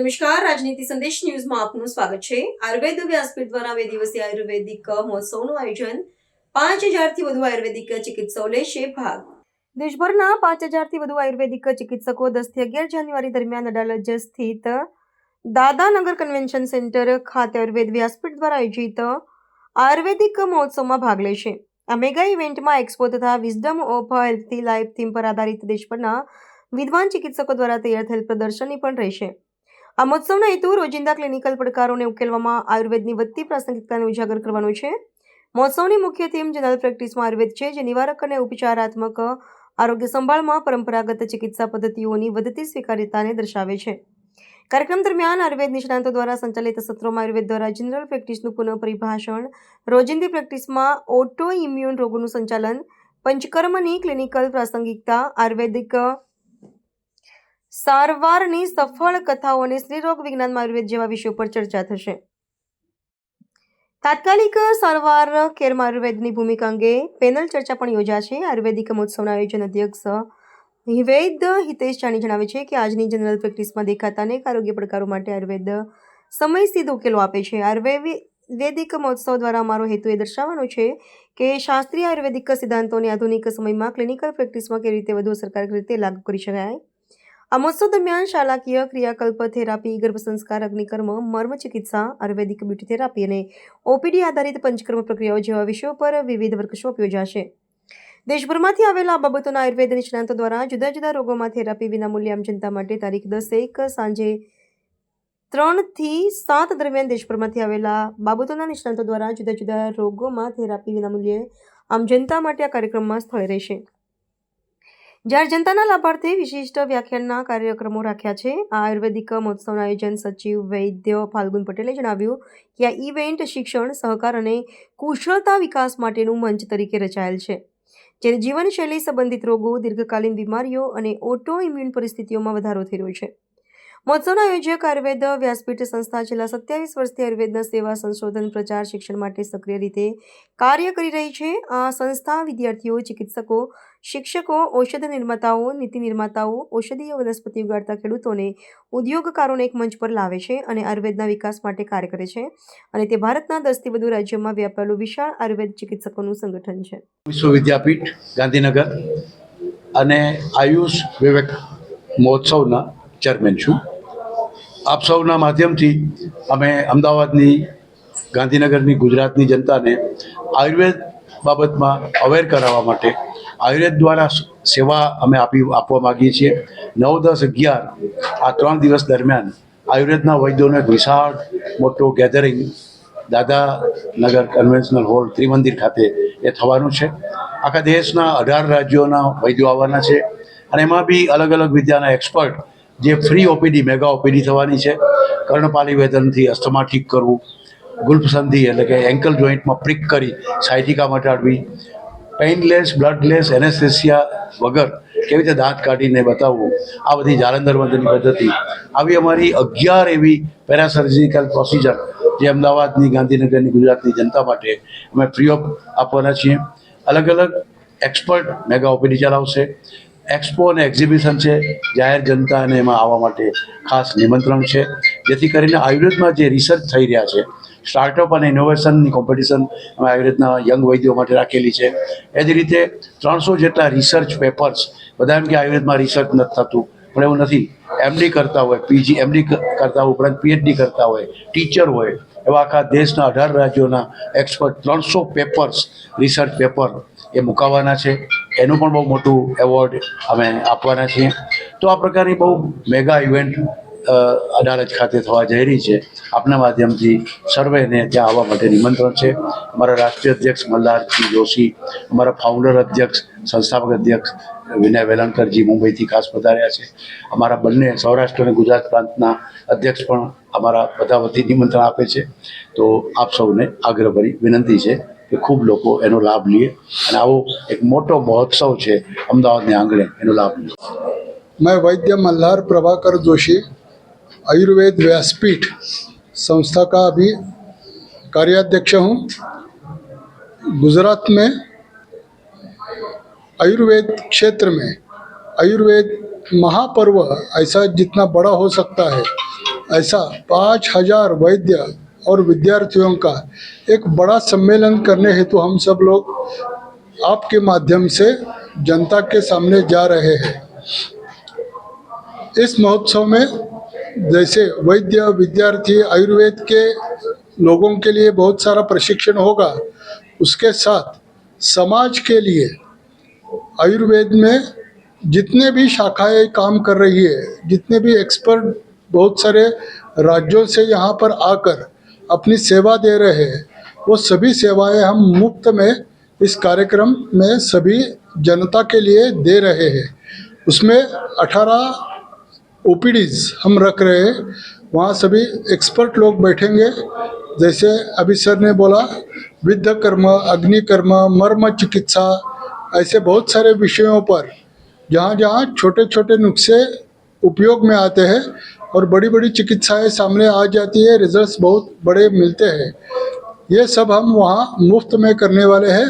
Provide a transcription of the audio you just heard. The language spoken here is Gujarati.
નમસ્કાર, રાજનીતિ સંદેશ ન્યૂઝમાં આપનું સ્વાગત છે. આયુર્વેદ વ્યાસપીઠ દ્વારા બે દિવસીય આયુર્વેદિક મહોત્સવનું આયોજન. પાંચ હજારથી વધુ આયુર્વેદિક ચિકિત્સકો લેશે ભાગ. દેશભરના પાંચ હજારથી વધુ આયુર્વેદિક ચિકિત્સકો દસથી અગિયાર જાન્યુઆરી દરમિયાન અડાલજ સ્થિત દાદાનગર કન્વેન્શન સેન્ટર ખાતે આયુર્વેદ વ્યાસપીઠ દ્વારા આયોજિત આયુર્વેદિક મહોત્સવમાં ભાગ લેશે. આ મેગા ઇવેન્ટમાં એક્સપો તથા વિઝડમ ઓફ હેલ્થથી લાઈફ થીમ પર આધારિત દેશભરના વિદ્વાન ચિકિત્સકો દ્વારા તૈયાર થયેલ પ્રદર્શની પણ રહેશે. આ મહોત્સવનો હેતુ રોજિંદા ક્લિનિકલ પડકારોને ઉકેલવામાં આયુર્વેદની વધતી પ્રાસંગિકતાને ઉજાગર કરવાનો છે. મહોત્સવની મુખ્ય થીમ જનરલ પ્રેક્ટિસમાં આયુર્વેદ છે, જે નિવારક અને ઉપચારાત્મક આરોગ્ય સંભાળમાં પરંપરાગત ચિકિત્સા પદ્ધતિઓની વધતી સ્વીકાર્યતાને દર્શાવે છે. કાર્યક્રમ દરમિયાન આયુર્વેદ નિષ્ણાંતો દ્વારા સંચાલિત સત્રોમાં આયુર્વેદ દ્વારા જનરલ પ્રેક્ટિસનું પુનઃ પરિભાષણ રોજિંદી પ્રેક્ટિસમાં ઓટો ઇમ્યુન રોગોનું સંચાલન, પંચકર્મની ક્લિનિકલ પ્રાસંગિકતા, આયુર્વેદિક સારવારની સફળ કથાઓ અને સ્ત્રીરોગ વિજ્ઞાનમાં આયુર્વેદ જેવા વિષયો પર ચર્ચા થશે. તાત્કાલિક સારવાર કેરમાં આયુર્વેદની ભૂમિકા અંગે પેનલ ચર્ચા પણ યોજાશે આયુર્વેદિક મહોત્સવના આયોજન અધ્યક્ષ વૈદ હિતેશ જાની જણાવે છે કે આજની જનરલ પ્રેક્ટિસમાં દેખાતા અનેક આરોગ્ય પડકારો માટે આયુર્વેદ સમયસિદ્ધ ઉકેલો આપે છે. આયુર્વેદિક મહોત્સવ દ્વારા અમારો હેતુ એ દર્શાવવાનો છે કે શાસ્ત્રીય આયુર્વેદિક સિદ્ધાંતોને આધુનિક સમયમાં ક્લિનિકલ પ્રેક્ટિસમાં કેવી રીતે વધુ અસરકારક રીતે લાગુ કરી શકાય. આ મહોત્સવ દરમિયાન શાલાકીય ક્રિયાકલ્પ થેરાપી ગર્ભ સંસ્કાર અગ્નિકર્મ, મર્મ ચિકિત્સા, આયુર્વેદિક બ્યુટી થેરાપી અને ઓપીડી આધારિત પંચકર્મ પ્રક્રિયાઓ જેવા વિષયો પર વિવિધ વર્કશોપ યોજાશે. દેશભરમાંથી આવેલા આ બાબતોના આયુર્વેદ નિષ્ણાંતો દ્વારા જુદા જુદા રોગોમાં થેરાપી વિનામૂલ્યે આમ જનતા માટે તારીખ દસ એક સાંજે ત્રણથી સાત દરમિયાન દેશભરમાંથી આવેલા બાબતોના નિષ્ણાંતો દ્વારા જુદા જુદા રોગોમાં થેરાપી વિનામૂલ્યે આમ જનતા માટે આ કાર્યક્રમમાં સ્થળે રહેશે. જ્યારે જનતાના લાભાર્થે વિશિષ્ટ વ્યાખ્યાનના કાર્યક્રમો રાખ્યા છે, આ આયુર્વેદિક મહોત્સવના આયોજન સચિવ વૈદ્ય ફાલ્ગુન પટેલે જણાવ્યું કે આ ઇવેન્ટ શિક્ષણ, સહકાર અને કુશળતા વિકાસ માટેનું મંચ તરીકે રચાયેલ છે. જ્યારે જીવનશૈલી સંબંધિત રોગો, દીર્ઘકાલીન બીમારીઓ અને ઓટો ઇમ્યુન પરિસ્થિતિઓમાં વધારો થઈ રહ્યો છે. મહોત્સવના આયોજક આયુર્વેદ વ્યાસપીઠ સંસ્થા છેલ્લા સત્યાવીસ વર્ષથી આયુર્વેદના સેવા સંશોધન પ્રચાર શિક્ષણ માટે સક્રિય રીતે કાર્ય કરી રહી છે. આ સંસ્થા વિદ્યાર્થીઓ, ચિકિત્સકો શિક્ષકો ઔષધ નિર્માતાઓ નીતિ નિર્માતાઓ ઔષધીય વનસ્પતિ ઉગાડતા ખેડૂતોને ઉદ્યોગકારોને એક મંચ પર લાવે છે અને આયુર્વેદના વિકાસ માટે કાર્ય કરે છે અને તે ભારતના દસથી વધુ રાજ્યોમાં વ્યાપેલું વિશાળ આયુર્વેદ ચિકિત્સકોનું સંગઠન છે વિશ્વ વિદ્યાપીઠ ગાંધીનગર અને આયુષ વિવેક મહોત્સવના ચેરમેન છું આપ સૌના માધ્યમથી અમે અમદાવાદની ગાંધીનગરની ગુજરાતની જનતાને આયુર્વેદ બાબતમાં અવેર કરાવવા માટે આયુર્વેદ દ્વારા સેવા અમે આપી, આપવા માગીએ છીએ. નવ, દસ, અગિયાર આ ત્રણ દિવસ દરમિયાન આયુર્વેદના વૈદ્યોનો એક વિશાળ મોટો gathering Dadanagar conventional hall Trimandir ખાતે એ થવાનું છે. આખા દેશના અઢાર રાજ્યોના વૈદ્યો આવવાના છે અને એમાં બી અલગ અલગ વિદ્યાના એક્સપર્ટ જે ફ્રી ઓપીડી મેગા ઓપીડી થવાની છે. કર્ણપાલી વેદનથી અસ્થમા ઠીક કરવું, ગુલ્ફ સંધિ એટલે કે એન્કલ જોઈન્ટમાં પ્રિક કરી સાયટિકા મટાડવી પેઇનલેસ બ્લડલેસ એનેસ્થેસિયા વગર કેવી રીતે દાંત કાઢીને બતાવવું? આ બધી જાલંધર બંધની પદ્ધતિ. આવી અમારી અગિયાર એવી પેરાસર્જિકલ પ્રોસિજર જે અમદાવાદની, ગાંધીનગરની, ગુજરાતની જનતા માટે અમે ફ્રી ઓફ આપવાના છીએ. અલગ અલગ એક્સપર્ટ મેગા ઓપીડી ચલાવશે. એક્સપો અને એક્ઝિબિશન છે, જાહેર જનતાને એમાં આવવા માટે ખાસ નિમંત્રણ છે. જેથી કરીને આયુર્વેદમાં જે રિસર્ચ થઈ રહ્યા છે સ્ટાર્ટઅપ અને ઇનોવેશનની કોમ્પિટિશન અમે આયુર્વેદના યંગ વૈદ્યો માટે રાખેલી છે. એ જ રીતે ત્રણસો જેટલા રિસર્ચ પેપર્સ બધા એમ કે આયુર્વેદમાં રિસર્ચ નથી થતું, પણ એવું નથી. એમડી કરતા હોય પીજી એમડી કરતા હોય, ઉપરાંત પીએચડી કરતા હોય ટીચર હોય, એવા આખા દેશના અઢાર રાજ્યોના એક્સપર્ટ ત્રણસો પેપર્સ રિસર્ચ પેપર એ મુકાવાના છે. એનું પણ બહુ મોટું એવોર્ડ અમે આપવાના છીએ. તો આ પ્રકારની બહુ મેગા ઇવેન્ટ અડાલજ ખાતે થવા જઈ રહી છે. આપના માધ્યમથી સર્વેને ત્યાં આવવા માટે નિમંત્રણ છે. અમારા રાષ્ટ્રીય અધ્યક્ષ મલ્હારજી જોશી, અમારા ફાઉન્ડર અધ્યક્ષ, સંસ્થાપક અધ્યક્ષ વિનય વેલંકરજી મુંબઈથી ખાસ પધાર્યા છે. અમારા બંને સૌરાષ્ટ્ર અને ગુજરાત પ્રાંતના અધ્યક્ષ પણ અમારા બધા વતી નિમંત્રણ આપે છે. તો આપ સૌને આગ્રહભરી વિનંતી છે કે ખૂબ લોકો એનો લાભ લે અને આવો એક મોટો મહોત્સવ છે અમદાવાદને આંગણે એનો લાભ લે. મેં વૈદ્ય મલ્હાર પ્રભાકર જોશી आयुर्वेद व्यासपीठ संस्था का अभी कार्याध्यक्ष हूँ। गुजरात में आयुर्वेद क्षेत्र में आयुर्वेद महापर्व ऐसा जितना बड़ा हो सकता है, ऐसा पाँच हज़ार वैद्य और विद्यार्थियों का एक बड़ा सम्मेलन करने हेतु हम सब लोग आपके माध्यम से जनता के सामने जा रहे हैं। इस महोत्सव में जैसे वैद्य, विद्यार्थी, आयुर्वेद के लोगों के लिए बहुत सारा प्रशिक्षण होगा। उसके साथ समाज के लिए आयुर्वेद में जितने भी शाखाएँ काम कर रही है, जितने भी एक्सपर्ट बहुत सारे राज्यों से यहाँ पर आकर अपनी सेवा दे रहे हैं, वो सभी सेवाएँ हम मुफ़्त में इस कार्यक्रम में सभी जनता के लिए दे रहे हैं। उसमें 18 ओपीडीज हम रख रहे हैं, वहाँ सभी एक्सपर्ट लोग बैठेंगे। जैसे अभी सर ने बोला, विद्ध कर्म अग्निकर्म मर्म चिकित्सा, ऐसे बहुत सारे विषयों पर जहाँ जहाँ छोटे छोटे नुस्खे उपयोग में आते हैं और बड़ी बड़ी चिकित्साएँ सामने आ जाती है रिजल्ट्स बहुत बड़े मिलते हैं। ये सब हम वहाँ मुफ़्त में करने वाले हैं।